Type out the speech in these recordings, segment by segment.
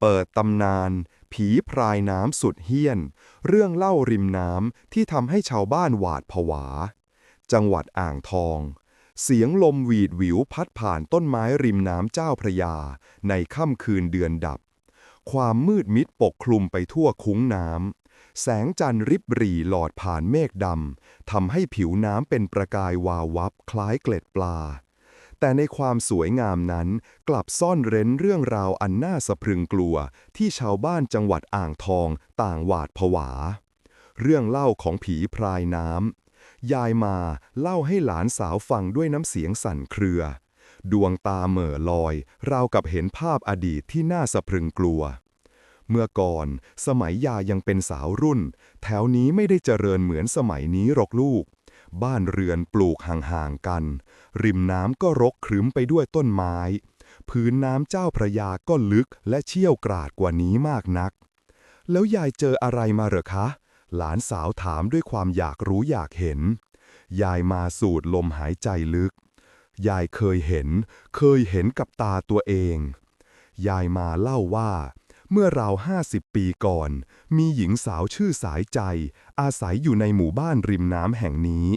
เปิดตำนาน ผีพรายน้ำสุดเฮี้ยน เรื่องเล่าริมน้ำที่ทำให้ชาวบ้านหวาดผวา จังหวัดอ่างทอง เสียงลมหวีดหวิวพัดผ่านต้นไม้ริมน้ำเจ้าพระยา ในค่ำคืนเดือนดับ ความมืดมิดปกคลุมไปทั่วคุ้งน้ำแสงจันทร์ริบหรี่หลอดผ่านเมฆดำ ทำให้ผิวน้ำเป็นประกายวาววับคล้ายเกล็ดปลา แต่ในความสวยงามนั้น กลับซ่อนเร้นเรื่องราวอันน่าสะพรึงกลัว ที่ชาวบ้านจังหวัดอ่างทอง ต่างหวาดผวา เรื่องเล่าของผีพรายน้ำยายมาเล่าให้หลานสาวฟังด้วยน้ำเสียงสั่นเครือ ดวงตาเหม่อลอย ราวกับเห็นภาพอดีตที่น่าสะพรึงกลัวเมื่อก่อน สมัยยายังเป็นสาวรุ่น แถวนี้ไม่ได้เจริญเหมือนสมัยนี้หรอกลูก บ้านเรือนปลูกห่างๆกัน ริมน้ำก็รกครึ้มไปด้วยต้นไม้ พื้นน้ำเจ้าพระยาก็ลึกและเชี่ยวกราดกว่านี้มากนัก แล้วยายเจออะไรมาเหรอคะ หลานสาวถามด้วยความอยากรู้อยากเห็น ยายมาสูดลมหายใจลึก ยายเคยเห็น เคยเห็นกับตาตัวเอง ยายมาเล่าว่า เมื่อราวห้าสิบปีก่อน มีหญิงสาวชื่อสายใจ อาศัยอยู่ในหมู่บ้านริมน้ำแห่งนี้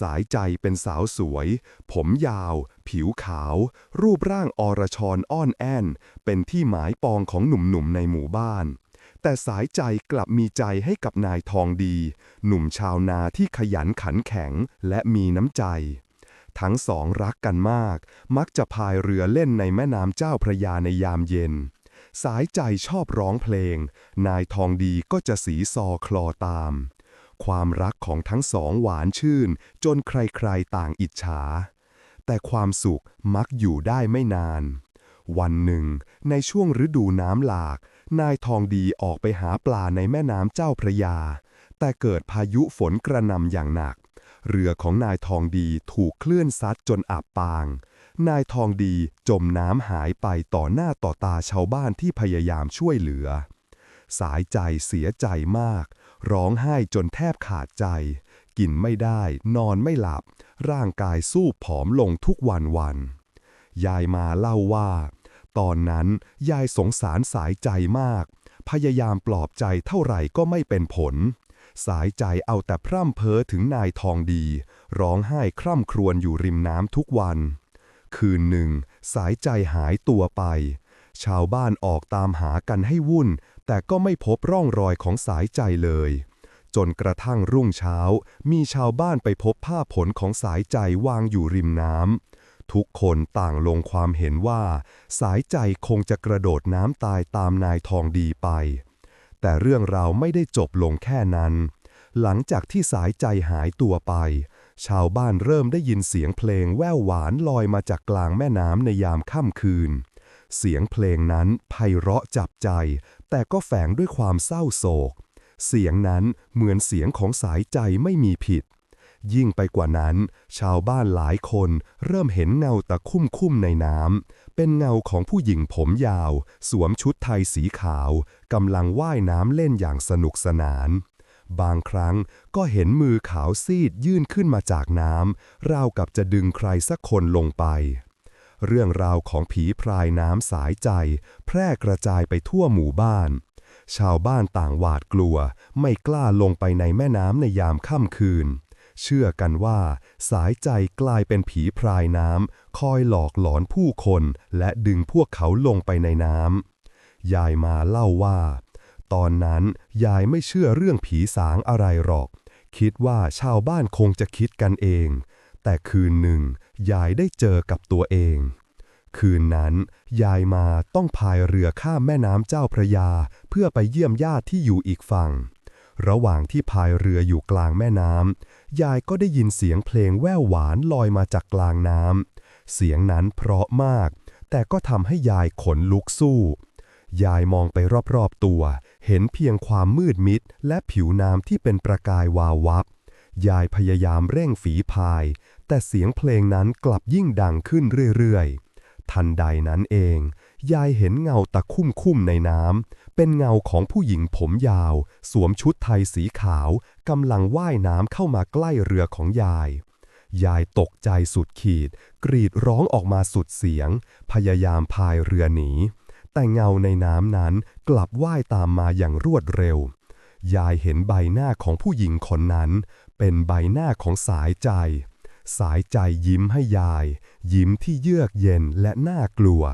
สายใจเป็นสาวสวย ผมยาว ผิวขาว รูปร่างอรชรอ้อนแอน เป็นที่หมายปองของหนุ่มๆในหมู่บ้าน แต่สายใจกลับมีใจให้กับนายทองดี หนุ่มชาวนาที่ขยันขันแข็งและมีน้ำใจทั้งสองรักกันมาก มักจะพายเรือเล่นในแม่น้ำเจ้าพระยาในยามเย็น สายใจชอบร้องเพลง นายทองดีก็จะสีซอคลอตาม ความรักของทั้งสองหวานชื่น จนใครๆต่างอิจฉา แต่ความสุขมักอยู่ได้ไม่นาน วันหนึ่ง ในช่วงฤดูน้ำหลาก นายทองดีออกไปหาปลาในแม่น้ำเจ้าพระยา แต่เกิดพายุฝนกระหน่ำอย่างหนัก เรือของนายทองดีถูกคลื่นซัดจนอับปาง นายทองดีจมน้ำหายไปต่อหน้าต่อตาชาวบ้านที่พยายามช่วยเหลือ สายใจเสียใจมาก ร้องไห้จนแทบขาดใจ กินไม่ได้ นอนไม่หลับ ร่างกายสู้ผอมลงทุกวันวัน ยายมาเล่าว่า ตอนนั้นยายสงสารสายใจมาก พยายามปลอบใจเท่าไหร่ก็ไม่เป็นผลสายใจเอาแต่พร่ำเพ้อถึงนายทองดี ร้องไห้คร่ำครวญอยู่ริมน้ำทุกวัน คืนหนึ่ง สายใจหายตัวไป ชาวบ้านออกตามหากันให้วุ่น แต่ก็ไม่พบร่องรอยของสายใจเลย จนกระทั่งรุ่งเช้า มีชาวบ้านไปพบผ้าผลของสายใจวางอยู่ริมน้ำทุกคนต่างลงความเห็นว่า สายใจคงจะกระโดดน้ำตายตามนายทองดีไป แต่เรื่องราวไม่ได้จบลงแค่นั้น หลังจากที่สายใจหายตัวไป ชาวบ้านเริ่มได้ยินเสียงเพลงแว่วหวานลอยมาจากกลางแม่น้ำในยามค่ำคืน เสียงเพลงนั้นไพเราะจับใจ แต่ก็แฝงด้วยความเศร้าโศก เสียงนั้นเหมือนเสียงของสายใจไม่มีผิด ยิ่งไปกว่านั้น ชาวบ้านหลายคนเริ่มเห็นเงาตะคุ่มคุ่มในน้ำ เป็นเงาของผู้หญิงผมยาว สวมชุดไทยสีขาวกำลังว่ายน้ำเล่นอย่างสนุกสนาน บางครั้งก็เห็นมือขาวซีดยื่นขึ้นมาจากน้ำราวกับจะดึงใครสักคนลงไป เรื่องราวของผีพรายน้ำสายใจ แพร่กระจายไปทั่วหมู่บ้าน ชาวบ้านต่างหวาดกลัว ไม่กล้าลงไปในแม่น้ำในยามค่ำคืน เชื่อกันว่า สายใจกลายเป็นผีพรายน้ำคอยหลอกหลอนผู้คน และดึงพวกเขาลงไปในน้ำยายมาเล่าว่า ตอนนั้นยายไม่เชื่อเรื่องผีสางอะไรหรอก คิดว่าชาวบ้านคงจะคิดกันเอง แต่คืนหนึ่ง ยายได้เจอกับตัวเอง คืนนั้น ยายมาต้องพายเรือข้ามแม่น้ำเจ้าพระยา เพื่อไปเยี่ยมญาติที่อยู่อีกฝั่ง ระหว่างที่พายเรืออยู่กลางแม่น้ำยายก็ได้ยินเสียงเพลงแว่วหวานลอยมาจากกลางน้ำเสียงนั้นเพราะมาก แต่ก็ทำให้ยายขนลุกสู้ ยายมองไปรอบๆตัว เห็นเพียงความมืดมิด และผิวน้ำที่เป็นประกายวาววับ ยายพยายามเร่งฝีพาย แต่เสียงเพลงนั้นกลับยิ่งดังขึ้นเรื่อยๆ ทันใดนั้นเอง ยายเห็นเงาตะคุ่มคุ่มในน้ำ เป็นเงาของผู้หญิงผมยาว สวมชุดไทยสีขาวกำลังว่ายน้ำเข้ามาใกล้เรือของยายยายตกใจสุดขีด กรีดร้องออกมาสุดเสียง พยายามพายเรือหนี แต่เงาในน้ำนั้นกลับว่ายตามมาอย่างรวดเร็ว ยายเห็นใบหน้าของผู้หญิงคนนั้น เป็นใบหน้าของสายใจ สายใจยิ้มให้ยาย ยิ้มที่เยือกเย็นและน่ากลัว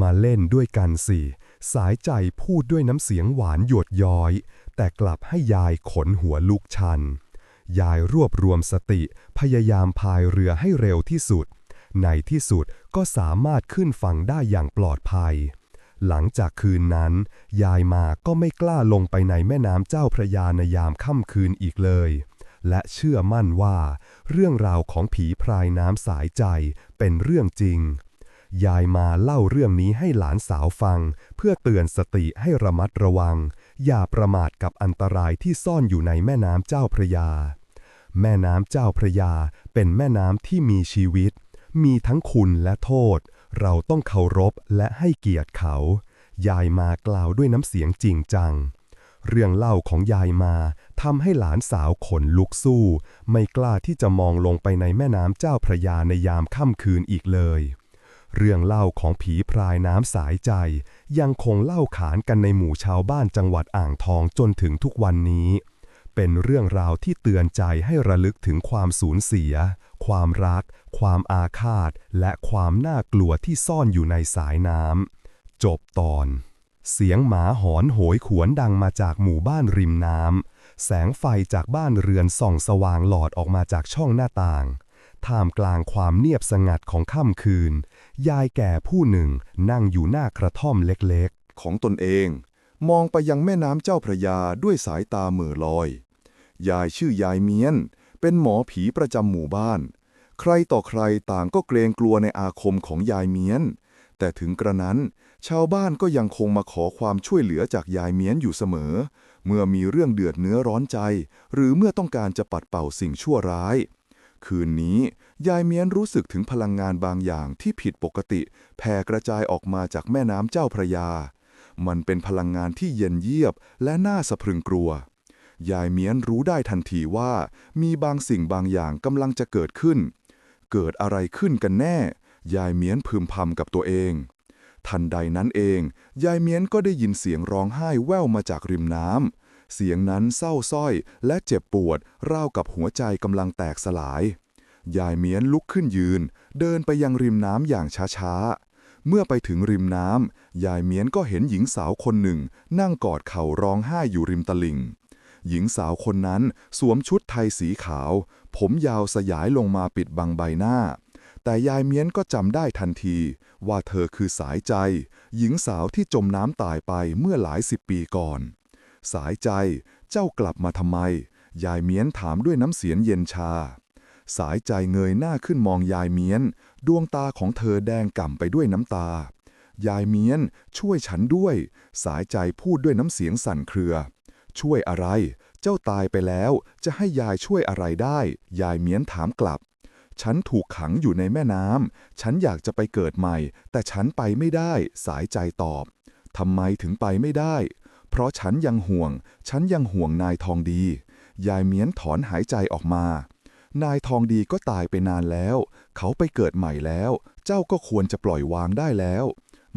มาเล่นด้วยกันสิ สายใจพูดด้วยน้ำเสียงหวานหยดย้อย แต่กลับให้ยายขนหัวลุกชัน ยายรวบรวมสติพยายามพายเรือให้เร็วที่สุด ในที่สุดก็สามารถขึ้นฝั่งได้อย่างปลอดภัย หลังจากคืนนั้น ยายมาก็ไม่กล้าลงไปในแม่น้ำเจ้าพระยาในยามค่ำคืนอีกเลย และเชื่อมั่นว่า เรื่องราวของผีพรายน้ำสายใจเป็นเรื่องจริง ยายมาเล่าเรื่องนี้ให้หลานสาวฟัง เพื่อเตือนสติให้ระมัดระวัง อย่าประมาทกับอันตรายที่ซ่อนอยู่ในแม่น้ำเจ้าพระยา แม่น้ำเจ้าพระยาเป็นแม่น้ำที่มีชีวิต มีทั้งคุณและโทษ เราต้องเคารพและให้เกียรติเขา ยายมากล่าวด้วยน้ำเสียงจริงจัง เรื่องเล่าของยายมาทำให้หลานสาวขนลุกสู้ ไม่กล้าที่จะมองลงไปในแม่น้ำเจ้าพระยาในยามค่ำคืนอีกเลย เรื่องเล่าของผีพรายน้ำสายใจ ยังคงเล่าขานกันในหมู่ชาวบ้านจังหวัดอ่างทองจนถึงทุกวันนี้ เป็นเรื่องราวที่เตือนใจให้ระลึกถึงความสูญเสีย ความรัก ความอาฆาตและความน่ากลัวที่ซ่อนอยู่ในสายน้ำจบตอน เสียงหมาหอนโหยขวนดังมาจากหมู่บ้านริมน้ำแสงไฟจากบ้านเรือนส่องสว่างหลอดออกมาจากช่องหน้าต่างท่ามกลางความเงียบสงัดของค่ำคืน ยายแก่ผู้หนึ่งนั่งอยู่หน้ากระท่อมเล็กๆ ของตนเอง มองไปยังแม่น้ำเจ้าพระยาด้วยสายตาเหม่อลอย ยายชื่อยายเมียน เป็นหมอผีประจำหมู่บ้าน ใครต่อใครต่างก็เกรงกลัวในอาคมของยายเมียน แต่ถึงกระนั้น ชาวบ้านก็ยังคงมาขอความช่วยเหลือจากยายเมียนอยู่เสมอ เมื่อมีเรื่องเดือดเนื้อร้อนใจ หรือเมื่อต้องการจะปัดเป่าสิ่งชั่วร้าย คืนนี้ ยายเมียนรู้สึกถึงพลังงานบางอย่างที่ผิดปกติ แผ่กระจายออกมาจากแม่น้ำเจ้าพระยา มันเป็นพลังงานที่เย็นเยียบและน่าสะพรึงกลัวยายเมียนรู้ได้ทันทีว่า มีบางสิ่งบางอย่างกำลังจะเกิดขึ้น เกิดอะไรขึ้นกันแน่ ยายเมียนพึมพำกับตัวเอง ทันใดนั้นเอง ยายเมียนก็ได้ยินเสียงร้องไห้แว่วมาจากริมน้ำ เสียงนั้นเศร้าส้อยและเจ็บปวดราวกับหัวใจกำลังแตกสลาย ยายเมียนลุกขึ้นยืน เดินไปยังริมน้ำอย่างช้าๆ เมื่อไปถึงริมน้ำ ยายเมียนก็เห็นหญิงสาวคนหนึ่ง นั่งกอดเข่าร้องไห้อยู่ริมตลิ่งหญิงสาวคนนั้นสวมชุดไทยสีขาว ผมยาวสยายลงมาปิดบังใบหน้า แต่ยายเมียนก็จำได้ทันที ว่าเธอคือสายใจ หญิงสาวที่จมน้ำตายไปเมื่อหลายสิบปีก่อน สายใจ เจ้ากลับมาทำไม ยายเมียนถามด้วยน้ำเสียงเย็นชา สายใจเงยหน้าขึ้นมองยายเมียน ดวงตาของเธอแดงก่ำไปด้วยน้ำตา ยายเมียน ช่วยฉันด้วย สายใจพูดด้วยน้ำเสียงสั่นเครือ ช่วยอะไร เจ้าตายไปแล้วจะให้ยายช่วยอะไรได้ ยายเมียนถามกลับ ฉันถูกขังอยู่ในแม่น้ำ ฉันอยากจะไปเกิดใหม่ แต่ฉันไปไม่ได้ สายใจตอบ ทำไมถึงไปไม่ได้ เพราะฉันยังห่วง ฉันยังห่วงนายทองดี ยายเมียนถอนหายใจออกมา นายทองดีก็ตายไปนานแล้ว เขาไปเกิดใหม่แล้ว เจ้าก็ควรจะปล่อยวางได้แล้ว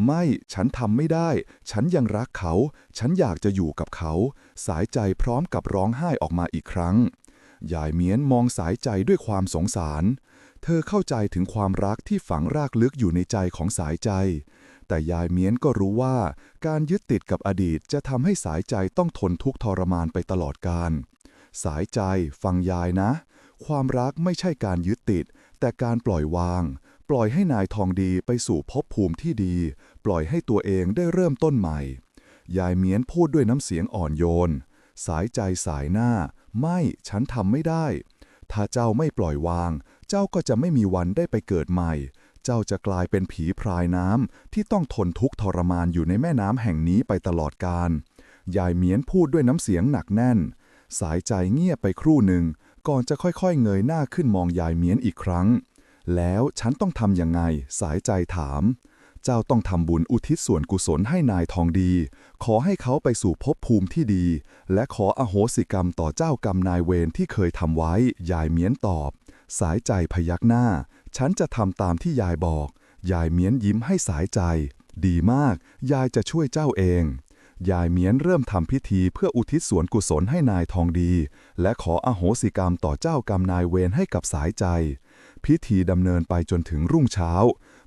ไม่ฉันทำไม่ได้ ฉันยังรักเขา ฉันอยากจะอยู่กับเขา สายใจพร้อมกับร้องไห้ออกมาอีกครั้ง ยายเมียนมองสายใจด้วยความสงสาร เธอเข้าใจถึงความรักที่ฝังรากลึกอยู่ในใจของสายใจ แต่ยายเมียนก็รู้ว่า การยึดติดกับอดีตจะทำให้สายใจต้องทนทุกข์ทรมานไปตลอดกาลสายใจฟังยายนะ ความรักไม่ใช่การยึดติด แต่การปล่อยวาง ปล่อยให้นายทองดีไปสู่ภพภูมิที่ดี ปล่อยให้ตัวเองได้เริ่มต้นใหม่ ยายเมียนพูดด้วยน้ำเสียงอ่อนโยน สายใจสายหน้า ไม่ฉันทำไม่ได้ ถ้าเจ้าไม่ปล่อยวาง เจ้าก็จะไม่มีวันได้ไปเกิดใหม่ เจ้าจะกลายเป็นผีพรายน้ำที่ต้องทนทุกข์ทรมานอยู่ในแม่น้ำแห่งนี้ไปตลอดกาลยายเมียนพูดด้วยน้ำเสียงหนักแน่น สายใจเงียบไปครู่หนึ่ง ก่อนจะค่อยๆเงยหน้าขึ้นมองยายเมียนอีกครั้ง แล้วฉันต้องทำยังไง สายใจถาม เจ้าต้องทำบุญอุทิศส่วนกุศลให้นายทองดี ขอให้เขาไปสู่ภพภูมิที่ดี และขออโหสิกรรมต่อเจ้ากรรมนายเวรที่เคยทำไว้ ยายเมียนตอบ สายใจพยักหน้า ฉันจะทำตามที่ยายบอก ยายเมียนยิ้มให้สายใจ ดีมาก ยายจะช่วยเจ้าเองยายเมียนเริ่มทำพิธีเพื่ออุทิศส่วนกุศลให้นายทองดี และขออโหสิกรรมต่อเจ้ากรรมนายเวรให้กับสายใจ พิธีดำเนินไปจนถึงรุ่งเช้า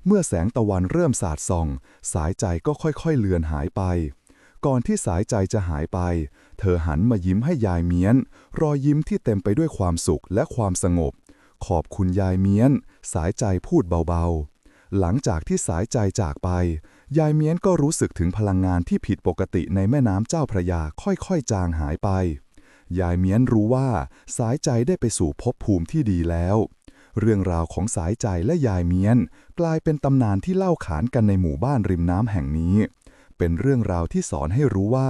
เมื่อแสงตะวันเริ่มสาดส่อง สายใจก็ค่อยๆเลือนหายไป ก่อนที่สายใจจะหายไป เธอหันมายิ้มให้ยายเมียน รอยยิ้มที่เต็มไปด้วยความสุขและความสงบ ขอบคุณยายเมียน สายใจพูดเบาๆ หลังจากที่สายใจจากไป ยายเมียนก็รู้สึกถึงพลังงานที่ผิดปกติในแม่น้ำเจ้าพระยาค่อยๆ จางหายไปยายเมียนรู้ว่าสายใจได้ไปสู่ภพภูมิที่ดีแล้ว เรื่องราวของสายใจและยายเมียน กลายเป็นตำนานที่เล่าขานกันในหมู่บ้านริมน้ำแห่งนี้ เป็นเรื่องราวที่สอนให้รู้ว่า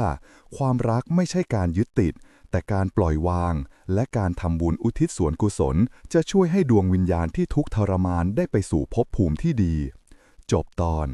ความรักไม่ใช่การยึดติด แต่การปล่อยวาง และการทำบุญอุทิศส่วนกุศล จะช่วยให้ดวงวิญญาณที่ทุกข์ทรมานได้ไปสู่ภพภูมิที่ดี จบตอน